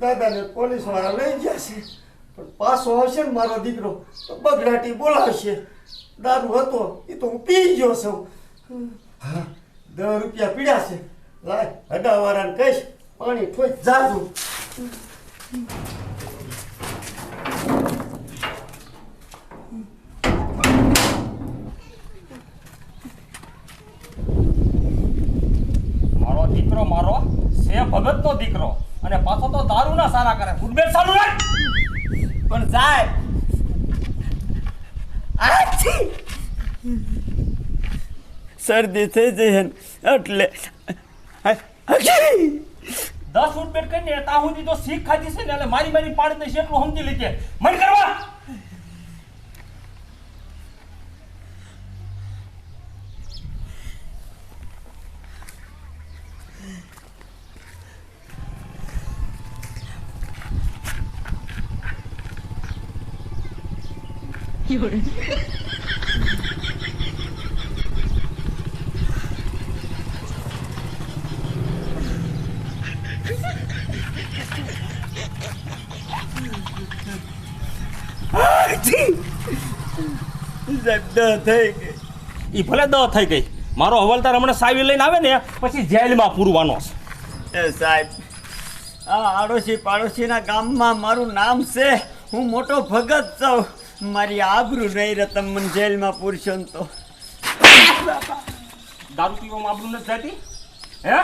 દાદાને પોલીસવાળા લઈ ગયા છે. પણ પાછો આવશે ને મારો દીકરો, તો બગડાટી બોલાવશે. દારૂ હતો, એ તો હું પી ગયો છું. હા, દસ રૂપિયા પીડ્યા છે. લાય, હડાવાળાને કહીશ, પાણી ઠોઈ જાજુ મારો દીકરો મારો છે ભગતનો દીકરો અને પાછો તો દારૂ ના સારા કરે. ફૂટબેટ ચાલુ રાખ પણ જાય. આછી. શરદી થઈ ને, એટલે દસ ફૂટબેટ કરીને તા સુધી તો શીખ ખાધી છે ને, એટલે મારી મારી પાડી દઈશ એટલું સમજી લીધે. મન કરવા. જબ્દ ગઈ ઈ ભલે દ થઈ ગઈ. મારો હવાલદાર હમણાં સાવી લઈને આવે ને પછી જેલમાં પૂરવાનો છે. એ સાહેબ આ આડોશી પાડોશીના ગામમાં મારું નામ છે. હું મોટો ભગત છું. મારી આબરૂ નહીં રહે તમે મને જેલમાં પૂરશો ને તો. દારૂ પીવામાં આબરૂ નથી જતી? હે?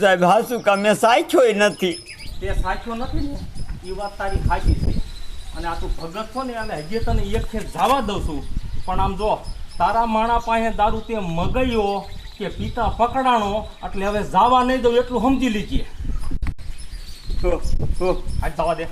સાહેબ હાસુ કા મેં સાચ્યોય નથી. તે સાચો નથી ને? એ વાત તારી સાચી છે. અને આ તું ભગત છો ને અને હજી તને એક ખેર જવા દઉં છું. પણ આમ જો તારા માણા પાસે દારૂ તે મગયો કે પિતા પકડાણો એટલે હવે જવા નહીં દઉં એટલું સમજી લીજીએ હો, જવા દે.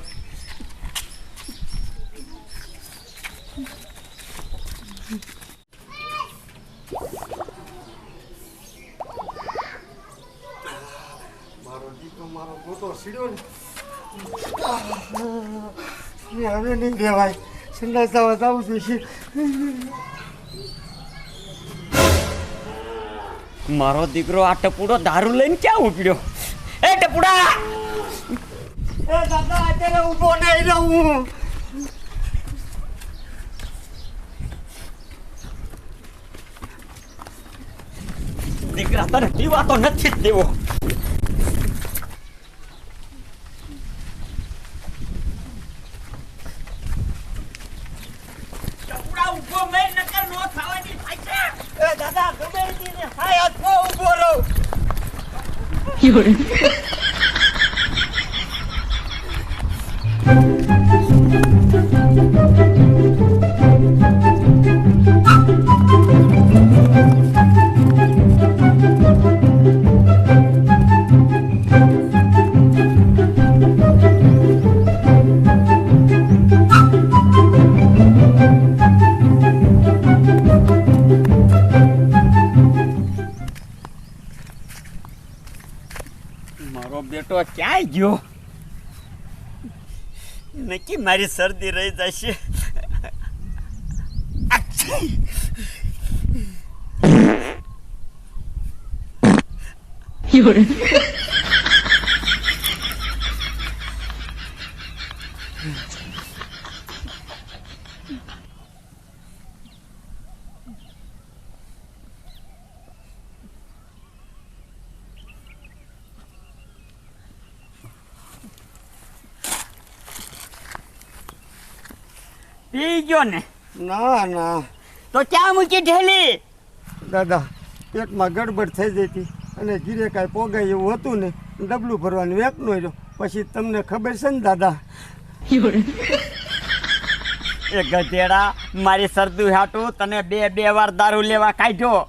મારો દીકરો મારો ગોટો સીડ્યો ને. હવે નહીં રહેવાય સંડાસ જોઈશે મારો દીકરો આ ટપુડો દારૂ લઈને ક્યાં ઉપડ્યો? એ ટપુડા! એ દાદા અત્યારે ઊભો નહીં રહું. દીકરા તને પીવા તો નથી જ દેવો ટપુડા ઊભો મેં નકર નો થાવાની થાય છે એ દાદા ગમે હાય ઊભો રહો મારો બેટો ક્યાંય ગયો નક્કી મારી શરદી રહી જશે અચ્છી! પી ગયો ને? ના ના. તો ક્યાં મૂકી ઢેલી. દાદા પેટમાં ગડબડ થઈ જતી અને ઘીરે કાંઈ પોગાય એવું હતું ને ડબલું ભરવાનું વેકનો રહ્યો. પછી તમને ખબર છે ને દાદા? એ ગધેડા મારી સરદુ હાટું તને બે બે વાર દારૂ લેવા કાઢ્યો.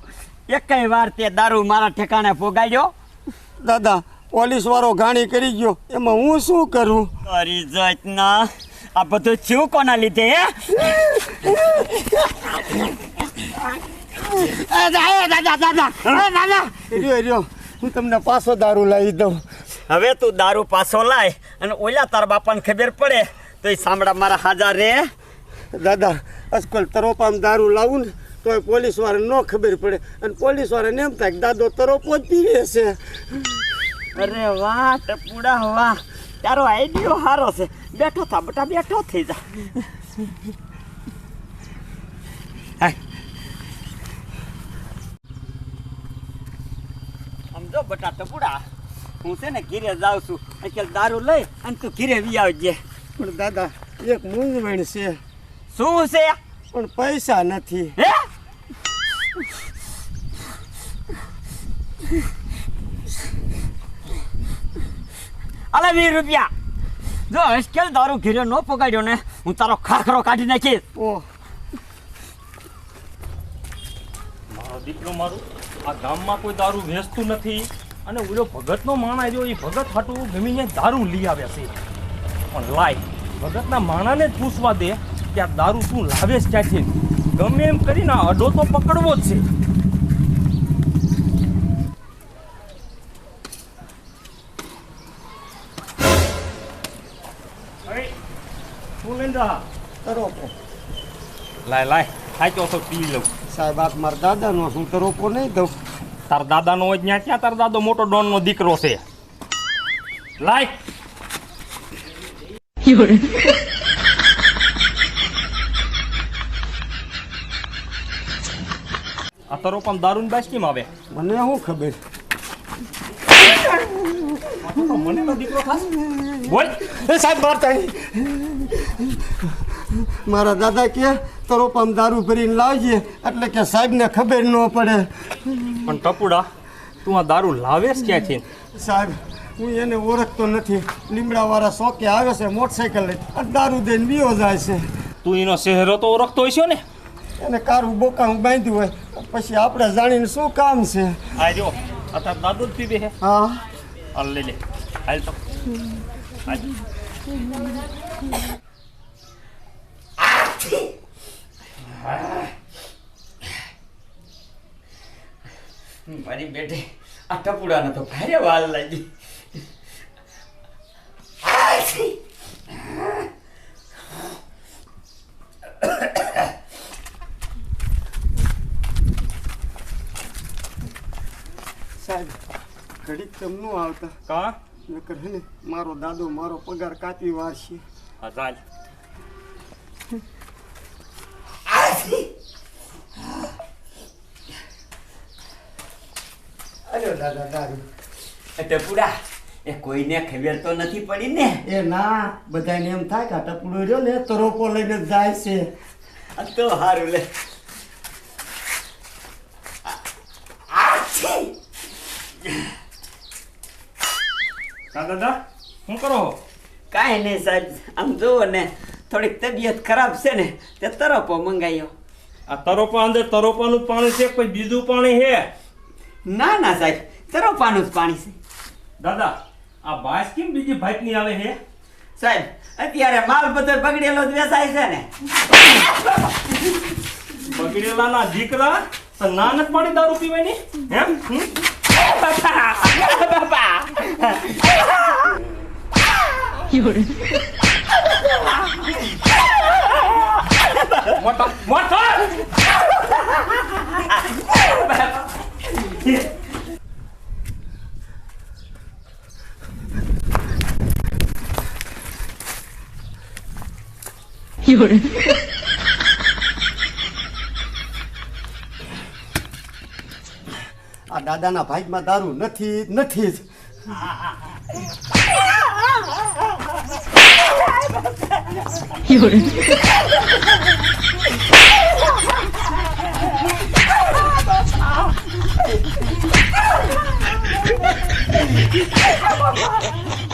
એકય વાર તે દારૂ મારા ઠેકાણે પોગાડ્યો? દાદા પોલીસ વાળો ગાણી કરી ગયો. એમાં હું શું કરું? તારી જાતના આ બધું શું કોના લીધે હે? હું તમને પાછો દારૂ લાવી દઉં. હવે તું દારૂ પાછો લાય અને ઓલા તાર બાપાને ખબર પડે. તો એ સાંભળા મારા હાજર રે. દાદા અસકલ તરોપામ દારૂ લાવું ને તો પોલીસ વાળાને ન ખબર પડે. અને પોલીસ વાળાને એમ થાય કે દાદો તરોપો જ પીવે છે. અરે વાહ ટપુડા વાહ. તારો આઈડિયો સારો છે. બેઠો થા બટા બેઠો થઈ જા. સમજો બટા ટપુડા હું છે ને ઘીરે જાઉં છું. એટલે દારૂ લઈ અને તું ઘીરે વી આવજે. પણ દાદા એક મૂંઝવણ છે. શું છે? પણ પૈસા નથી. હે? અલે વીસ રૂપિયા. જો હસકેલ દારૂ ઘીરે ન પગાડ્યો ને? હું તારો ખાખરો કાઢી નાખીશ. ઓહ. મારો દીકરો મારું આ ગામમાં કોઈ દારૂ વેચતું નથી. અને ઓલો ભગતનો માણા જો એ ભગત હાટું ગમીને દારૂ લઈ આવ્યા છે. પણ લાય ભગતના માણાને જ પૂછવા દે કે આ દારૂ શું લાવે છે ક્યાંથી? ગમે એમ કરીને અડો તો પકડવો જ છે અરે, જા? તરોપો લાય લાય થાક્યો તો પી લઉં સાહેબ આપ મારા દાદાનો હું તરોપો નહીં દઉં તાર દાદાનો હોય ત્યાં ક્યાં તાર દાદો મોટો ડોનનો દીકરો છે લાય આ તારો પણ દારૂની બાસ કેમ આવે મને શું ખબર મને તો દીકરો થાસ બોલ. એ સાહેબ મારતા નહીં. મારા દાદા કે તરોપામાં દારૂ ભરીને લાવજે એટલે કે સાહેબને ખબર ન પડે. પણ ટપુડા તું આ દારૂ લાવેશ ક્યાંથી? સાહેબ હું એને ઓળખતો નથી. લીમડાવાળા શોકે આવે છે મોટરસાઇકલ લઈ દારૂ દઈને બીઓ જાય છે. તું એનો ચહેરો તો ઓળખતો હશો ને? એને કારું બોકાનું બાંધ્યું હોય. પછી આપણે જાણીને શું કામ છે? આ જો અત્યારે દાદો જ પીવે હા. હાલ લઈ લે હાલ તો. મારી બેટી આ ટપુડાને તો ભારે વાલ લાગી સાહેબ ઘડીક તમ ન આવતા. કા? નકર હે ને મારો દાદો મારો પગાર કાપી વારશે હા ચાલ. અરે દાદા દારૂ. ટપુડા એ કોઈને ખબર તો નથી પડી ને? એ ના બધાને એમ થાય કે આ ટપુડો રહ્યો ને તો રોપો લઈને જાય છે. આ તો સારું લે. દાદા શું કરો કાંઈ નહીં સાહેબ આમ જુઓ ને થોડીક તબિયત ખરાબ છે ને તે તરોપો મંગાવ્યો આ તરોપા અંદર તરોપાનું પાણી છે કોઈ બીજું પાણી છે? ના ના સાહેબ તરોપાનું જ પાણી છે. દાદા આ ભાસ કેમ બીજી ભાઈકની આવે છે? સાહેબ અત્યારે માલ બધો બગડેલો જ વેચાય છે ને. બગડેલાના દીકરા તો ના નથી પાડી દારૂ પીવાની એમ હમ? મોટા મોટા આ દાદાના ભાગમાં દારૂ નથી નથી જ.